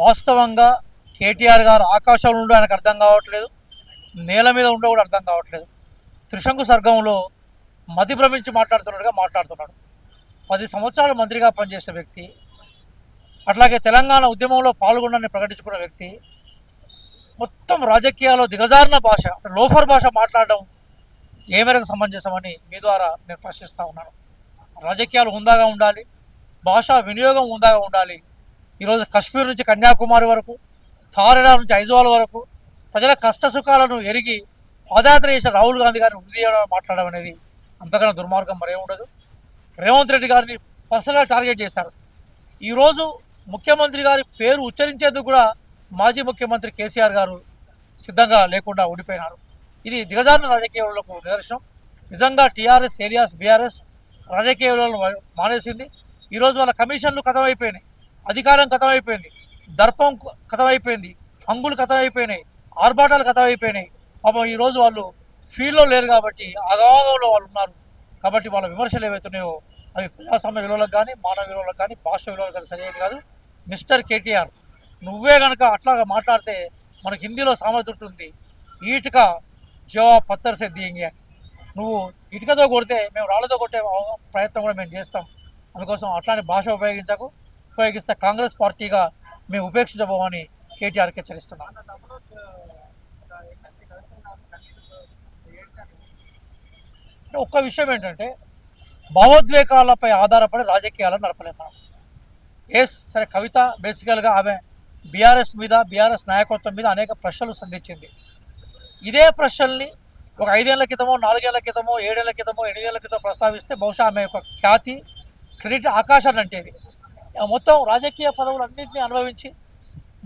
వాస్తవంగా కేటీఆర్ గారు ఆకాశంలో ఉండే ఆయనకు అర్థం కావట్లేదు. నేల మీద ఉండే కూడా అర్థం కావట్లేదు. త్రిశంకు సర్గంలో మతి భ్రమించి మాట్లాడుతున్నట్టుగా మాట్లాడుతున్నాడు. పది సంవత్సరాలు మంత్రిగా పనిచేసిన వ్యక్తి అట్లాగే తెలంగాణ ఉద్యమంలో పాల్గొనని ప్రకటించుకున్న వ్యక్తి మొత్తం రాజకీయాల్లో దిగజారిన భాష లోఫర్ భాష మాట్లాడడం ఏ మేరకు సమంజసమని మీ ద్వారా నేను ప్రశ్నిస్తూ ఉన్నాను. రాజకీయాలు హుందాగా ఉండాలి భాషా వినియోగం హుందాగా ఉండాలి ఈరోజు కశ్మీర్ నుంచి కన్యాకుమారి వరకు థారెడా నుంచి ఐజవాల్ వరకు ప్రజల కష్ట సుఖాలను ఎరిగి పాదయాత్ర చేసిన రాహుల్ గాంధీ గారిని వృద్ధి చేయడం మాట్లాడడం అనేది అంతకన్నా దుర్మార్గం మరే ఉండదు. రేవంత్ రెడ్డి గారిని పర్సనల్గా టార్గెట్ చేశారు. ఈరోజు ముఖ్యమంత్రి గారి పేరు ఉచ్చరించేందుకు కూడా మాజీ ముఖ్యమంత్రి కేసీఆర్ గారు సిద్ధంగా లేకుండా ఉండిపోయినారు. ఇది దిగజారిన రాజకీయాలకు నిదర్శనం. నిజంగా టీఆర్ఎస్ ఏరియాస్ బీఆర్ఎస్ రాజకీయాలను మానేసింది. ఈరోజు వాళ్ళ కమిషన్లు కథమైపోయినాయి. అధికారం కథమైపోయింది. దర్పం కథమైపోయింది. హంగులు కథమైపోయినాయి. ఆర్భాటాలు కథమైపోయినాయి. పాపం ఈరోజు వాళ్ళు ఫీల్డ్లో లేరు కాబట్టి అగాధంలో వాళ్ళు ఉన్నారు. కాబట్టి వాళ్ళ విమర్శలు ఏవైతున్నాయో అవి ప్రజాస్వామ్య విలువలకు కానీ మానవ విలువలకు కానీ భాష విలువలకు కానీ సరైనది కాదు. మిస్టర్ కేటీఆర్ నువ్వే కనుక అట్లాగా మాట్లాడితే మనకు హిందీలో సామెత ఉంటుంది. ఈటుక జవా పత్తర్ సే దియంగి అని. నువ్వు ఇటుకతో కొడితే మేము రాళ్ళతో కొట్టే ప్రయత్నం కూడా మేము చేస్తాం. అందుకోసం అట్లాంటి భాష ఉపయోగించకు. ఉపయోగిస్తే కాంగ్రెస్ పార్టీగా మేము ఉపేక్షించబోమని కేటీఆర్కి హెచ్చరిస్తున్నాం. ఒక్క విషయం ఏంటంటే భావోద్వేగాలపై ఆధారపడి రాజకీయాలను నడపలేము మనం. ఎస్ సరే కవిత బేసికల్గా ఆమె బీఆర్ఎస్ మీద బీఆర్ఎస్ నాయకత్వం మీద అనేక ప్రశ్నలు సంధించింది. ఇదే ప్రశ్నల్ని ఒక ఐదేళ్ళ క్రితమో నాలుగేళ్ళ క్రితమో ఏడేళ్ళ క్రితమో ఎనిమిదేళ్ళ క్రితం ప్రస్తావిస్తే బహుశా ఆమె యొక్క ఖ్యాతి క్రెడిట్ ఆకాశాన్ని అంటేది. మొత్తం రాజకీయ పదవులన్నింటినీ అనుభవించి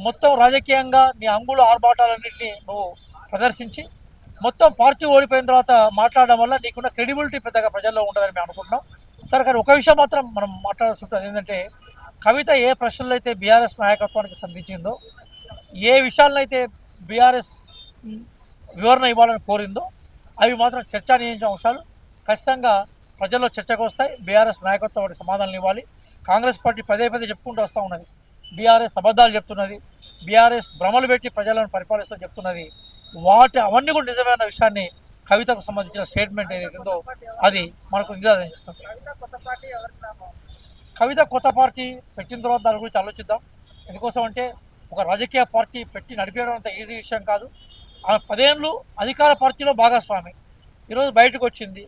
మొత్తం రాజకీయంగా నీ అంగుళ ఆర్భాటాలన్నింటినీ నువ్వు ప్రదర్శించి మొత్తం పార్టీ ఓడిపోయిన తర్వాత మాట్లాడడం వల్ల నీకున్న క్రెడిబిలిటీ పెద్దగా ప్రజల్లో ఉండదని మేము అనుకుంటున్నాం. సరే కానీ ఒక విషయం మాత్రం మనం మాట్లాడాల్సి ఉంటుంది. ఏంటంటే కవిత ఏ ప్రశ్నలు అయితే బీఆర్ఎస్ నాయకత్వానికి సంధించిందో ఏ విషయాలనైతే బీఆర్ఎస్ వివరణ ఇవ్వాలని కోరిందో అవి మాత్రం చర్చనీయించిన అంశాలు. ఖచ్చితంగా ప్రజల్లో చర్చకు వస్తాయి. బీఆర్ఎస్ నాయకత్వం వాటికి సమాధానం ఇవ్వాలి. కాంగ్రెస్ పార్టీ పదే పదే చెప్పుకుంటూ వస్తూ ఉన్నది. బీఆర్ఎస్ అబద్ధాలు చెప్తున్నది. బీఆర్ఎస్ భ్రమలు పెట్టి ప్రజలను పరిపాలిస్తూ చెప్తున్నది. వాటి అవన్నీ కూడా నిజమైన విషయాన్ని కవితకు సంబంధించిన స్టేట్మెంట్ ఏదైతుందో అది మనకు నిర్ధారణ చేస్తుంది కవిత కొత్త పార్టీ పెట్టిన తర్వాత దాని గురించి ఆలోచిద్దాం. ఎందుకోసం అంటే ఒక రాజకీయ పార్టీ పెట్టి నడిపేయడం అంత ఈజీ విషయం కాదు. ఆమె పదేళ్ళు అధికార పార్టీలో భాగస్వామి. ఈరోజు బయటకు వచ్చింది.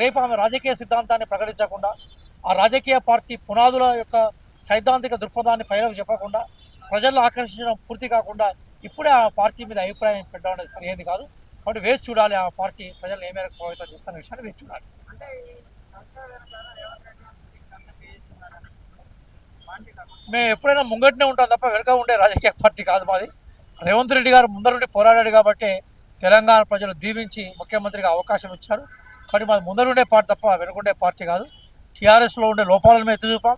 రేపు ఆమె రాజకీయ సిద్ధాంతాన్ని ప్రకటించకుండా ఆ రాజకీయ పార్టీ పునాదుల యొక్క సైద్ధాంతిక దృక్పథాన్ని పైలకు చెప్పకుండా ప్రజలను ఆకర్షించడం పూర్తి కాకుండా ఇప్పుడే ఆ పార్టీ మీద అభిప్రాయం పెట్టడం అనేది సరైనది కాదు. కాబట్టి వేచి చూడాలి ఆ పార్టీ ప్రజలు ఏ మేరకు ప్రభావితం చేస్తున్న విషయాన్ని వేచి చూడాలి. మేము ఎప్పుడైనా ముంగట్నే ఉంటాం తప్ప వెనక ఉండే రాజకీయ పార్టీ కాదు మాది. రేవంత్ రెడ్డి గారు ముందర నుండి పోరాడాడు కాబట్టి తెలంగాణ ప్రజలు దీవించి ముఖ్యమంత్రిగా అవకాశం ఇచ్చారు. కానీ మాది ముందరుండే పార్టీ తప్ప వెనుకుండే పార్టీ కాదు. టీఆర్ఎస్లో ఉండే లోపాలను మేము చూపాం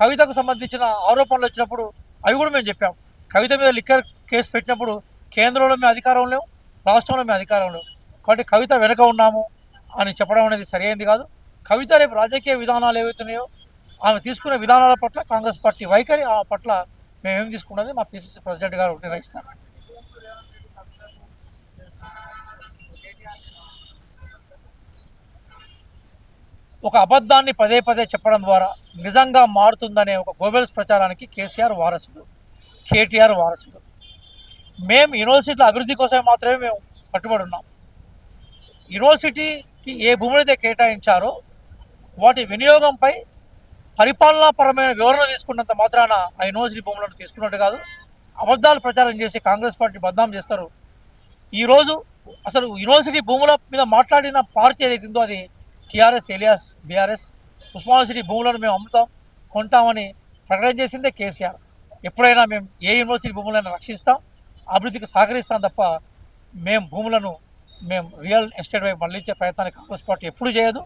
కవితకు సంబంధించిన ఆరోపణలు వచ్చినప్పుడు అవి కూడా మేము చెప్పాం. కవిత మీద లిక్కర్ కేసు పెట్టినప్పుడు కేంద్రంలో మేము అధికారం లేవు రాష్ట్రంలో మేము అధికారం లేవు. కాబట్టి కవిత వెనుక ఉన్నాము అని చెప్పడం అనేది సరైనది కాదు. కవిత రేపు రాజకీయ విధానాలు ఏవైతున్నాయో ఆమె తీసుకునే విధానాల పట్ల కాంగ్రెస్ పార్టీ వైఖరి ఆ పట్ల మేమేం తీసుకున్నది మా పిసిసి ప్రెసిడెంట్ గారు నిర్ణయిస్తారు. ఒక అబద్ధాన్ని పదే పదే చెప్పడం ద్వారా నిజంగా మారుతుందనే ఒక గోబెల్స్ ప్రచారానికి కేసీఆర్ వారసుడు కేటీఆర్ వారసుడు. మేము యూనివర్సిటీల అభివృద్ధి కోసమే మాత్రమే మేము కట్టుబడి ఉన్నాం. యూనివర్సిటీకి ఏ భూములు అయితే కేటాయించారో వాటి వినియోగంపై పరిపాలనాపరమైన వివరణ తీసుకున్నంత మాత్రాన ఆ యూనివర్సిటీ భూములను తీసుకున్నట్టు కాదు అబద్ధాలు ప్రచారం చేసి కాంగ్రెస్ పార్టీ బద్నాం చేస్తారు. ఈరోజు అసలు యూనివర్సిటీ భూముల మీద మాట్లాడిన పార్టీ ఏదైతుందో అది టీఆర్ఎస్ ఎలియాస్ బీఆర్ఎస్ ఉస్మాన్ భూములను మేము అమ్ముతాం కొంటామని ప్రకటన చేసిందే కేసీఆర్. ఎప్పుడైనా మేము ఏ యూనివర్సిటీ భూములను రక్షిస్తాం అభివృద్ధికి సహకరిస్తాం తప్ప మేము భూములను మేము రియల్ ఎస్టేట్ వైపు మళ్ళించే ప్రయత్నాన్ని కాంగ్రెస్ పార్టీ ఎప్పుడు చేయదు.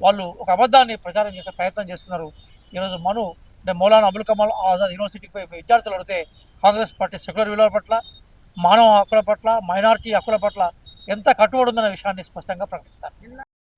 వాళ్ళు ఒక అబద్ధాన్ని ప్రచారం చేసే ప్రయత్నం చేస్తున్నారు. ఈరోజు మను అంటే మౌలానా అబుల్ కమాల్ ఆజాద్ యూనివర్సిటీకి పోయి విద్యార్థులు అడిగితే కాంగ్రెస్ పార్టీ సెక్యులర్ విలువల పట్ల మానవ హక్కుల పట్ల మైనారిటీ హక్కుల పట్ల ఎంత కట్టుబడి ఉందన్న విషయాన్ని స్పష్టంగా ప్రకటిస్తారు.